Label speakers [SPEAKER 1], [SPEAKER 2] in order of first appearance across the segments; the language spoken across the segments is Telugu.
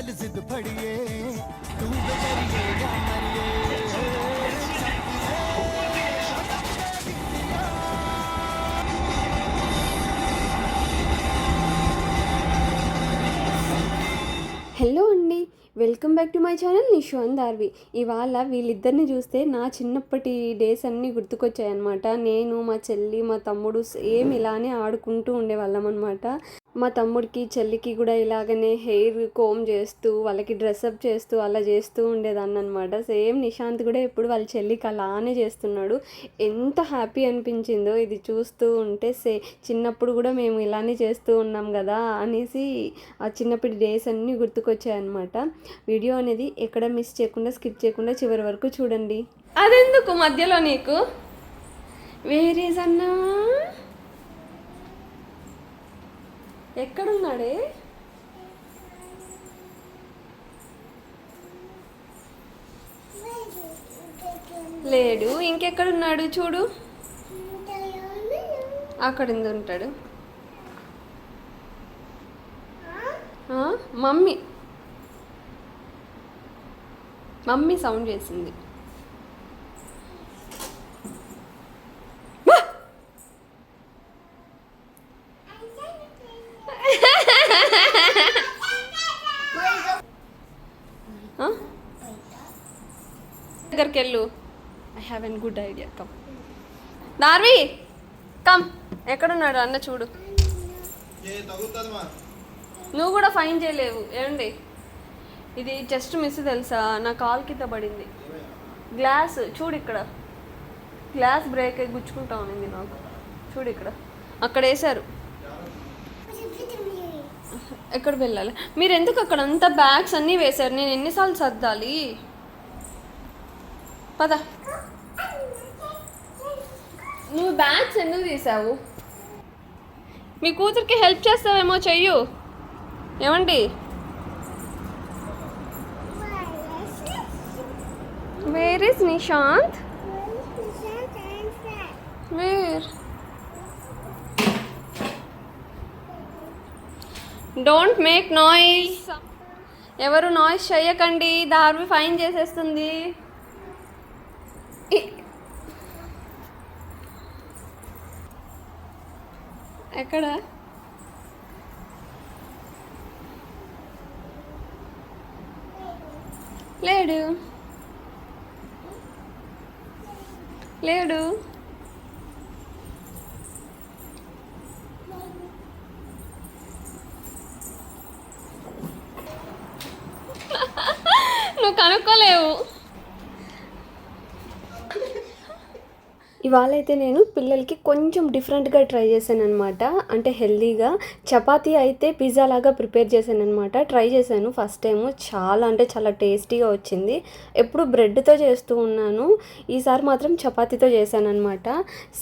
[SPEAKER 1] कल जिद फड़िए तू बेचरिए या मरिए
[SPEAKER 2] హలో అండి welcome back to my channel Nishu Darvi ఇవాళ వీళ్ళిద్దరిని చూస్తే నా చిన్నప్పటి డేస్ అన్నీ గుర్తుకొచ్చాయన్నమాట నేను మా చెల్లి మా తమ్ముడు సేమ్ ఇలానే ఆడుకుంటూ ఉండేవాళ్ళం అనమాట మా తమ్ముడికి చెల్లికి కూడా ఇలాగనే హెయిర్ కోమ్ చేస్తూ వాళ్ళకి డ్రెస్అప్ చేస్తూ అలా చేస్తూ ఉండేదాన్ని అనమాట సేమ్ నిశాంత్ కూడా ఎప్పుడు వాళ్ళ చెల్లికి అలానే చేస్తున్నాడు. ఎంత హ్యాపీ అనిపించిందో ఇది చూస్తూ ఉంటే సే చిన్నప్పుడు కూడా మేము ఇలానే చేస్తూ ఉన్నాం కదా అనేసి ఆ చిన్నప్పటి డేస్ అన్నీ గుర్తుకొచ్చాయన్నమాట. వీడియో అనేది ఎక్కడ మిస్ చేయకుండా స్కిప్ చేయకుండా చివరి వరకు చూడండి. అదెందుకు మధ్యలో నీకు? వేరేజ్ అన్నా ఎక్కడున్నాడే? లేడు. ఇంకెక్కడున్నాడు చూడు. అక్కడ ఉంది ఉంటాడు మమ్మీ. మమ్మీ సౌండ్ చేసింది. దగ్గరికి వెళ్ళు I have an good idea come Darvi come ఎక్కడున్నాడు అన్న చూడు. నువ్వు కూడా ఫైన్ చేయలేవు. ఏమండి? ఇది జస్ట్ మిస్ తెలుసా? నా కాల్ కింద పడింది. గ్లాస్ చూడు ఇక్కడ. గ్లాస్ బ్రేక్ అయి గుచ్చుకుంటా ఉంది నాకు. చూడు ఇక్కడ. అక్కడ వేశారు. ఎక్కడ వెళ్ళాలి? మీరు ఎందుకు అక్కడ అంతా బ్యాగ్స్ అన్నీ వేశారు? నేను ఎన్నిసార్లు సర్దాలి? పద. నువ్వు బ్యాగ్స్ ఎందుకు తీసావు? మీ కూతురికి హెల్ప్ చేస్తావేమో చెయ్యు. ఏమండి? Where is Nishant where don't make noise ఎవరు నాయిస్ చేయకండి దార్వి ఫైన్ చేసేస్తుంది. ఎక్కడ? లేడు. లేడు. నువ్వు కనుక్కోలేవు. ఇవాళ అయితే నేను పిల్లలకి కొంచెం డిఫరెంట్గా ట్రై చేశాను అనమాట అంటే హెల్దీగా చపాతీ అయితే పిజ్జా లాగా ప్రిపేర్ చేశాను అనమాట ట్రై చేశాను ఫస్ట్ టైము చాలా అంటే చాలా టేస్టీగా వచ్చింది. ఎప్పుడు బ్రెడ్తో చేస్తూ ఉన్నాను. ఈసారి మాత్రం చపాతీతో చేశాను అనమాట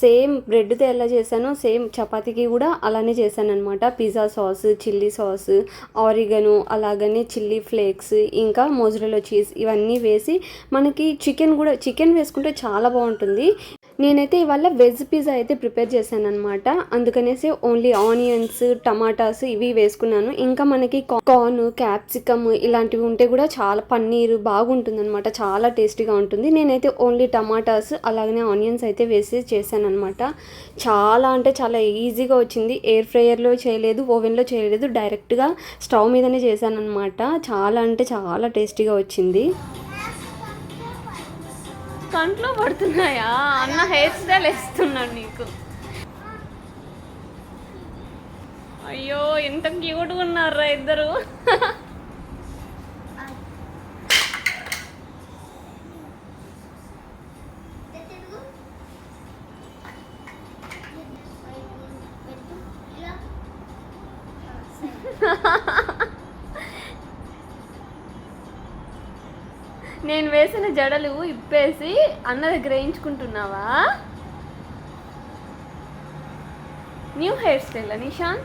[SPEAKER 2] సేమ్ బ్రెడ్తో ఎలా చేశానో సేమ్ చపాతీకి కూడా అలానే చేశాను అనమాట pizza sauce chilli sauce oregano అలాగనే చిల్లీ ఫ్లేక్స్ ఇంకా మోజరెలో చీజ్ ఇవన్నీ వేసి మనకి చికెన్ కూడా చికెన్ వేసుకుంటే చాలా బాగుంటుంది. నేనైతే ఇవాళ వెజ్ పిజ్జా అయితే ప్రిపేర్ చేశాను అనమాట అందుకనేసి ఓన్లీ ఆనియన్స్ టమాటాస్ ఇవి వేసుకున్నాను. ఇంకా మనకి కార్న్ క్యాప్సికమ్ ఇలాంటివి ఉంటే కూడా చాలా పన్నీరు బాగుంటుంది అనమాట చాలా టేస్టీగా ఉంటుంది. నేనైతే ఓన్లీ టమాటాస్ అలాగనే ఆనియన్స్ అయితే వేసి చేశాను అనమాట చాలా అంటే చాలా ఈజీగా వచ్చింది. ఎయిర్ ఫ్రైయర్లో చేయలేదు ఓవెన్లో చేయలేదు. డైరెక్ట్గా స్టవ్ మీదనే చేశాను అనమాట చాలా అంటే చాలా టేస్టీగా వచ్చింది. కంట్లో పడుతున్నాయా? అన్న హెయిర్ స్టైల్ వేస్తున్నాడు నీకు. అయ్యో ఎంత క్యూట్గా ఉన్నారా ఇద్దరు. నేను వేసిన జడలు ఇప్పేసి అన్న దగ్గర వేయించుకుంటున్నావా? న్యూ హెయిర్ స్టైల్ నిషాన్?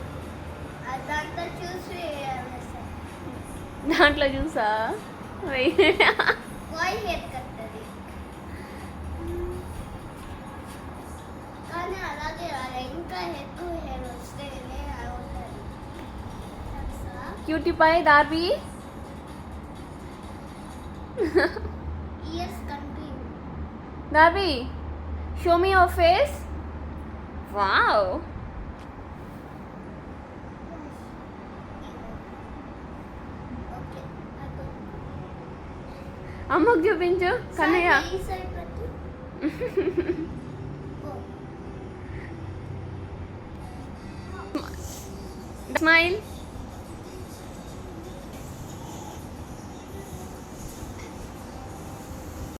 [SPEAKER 3] దాంట్లో చూసి
[SPEAKER 2] దాంట్లో చూసా? వెయ్.
[SPEAKER 3] Years continue
[SPEAKER 2] Gabby show me your face wow
[SPEAKER 3] okay అదో
[SPEAKER 2] అమ్మకు చూపించు కన్నయ్య
[SPEAKER 3] ఈ సైడ్ పెట్టు ఓ
[SPEAKER 2] స్మైల్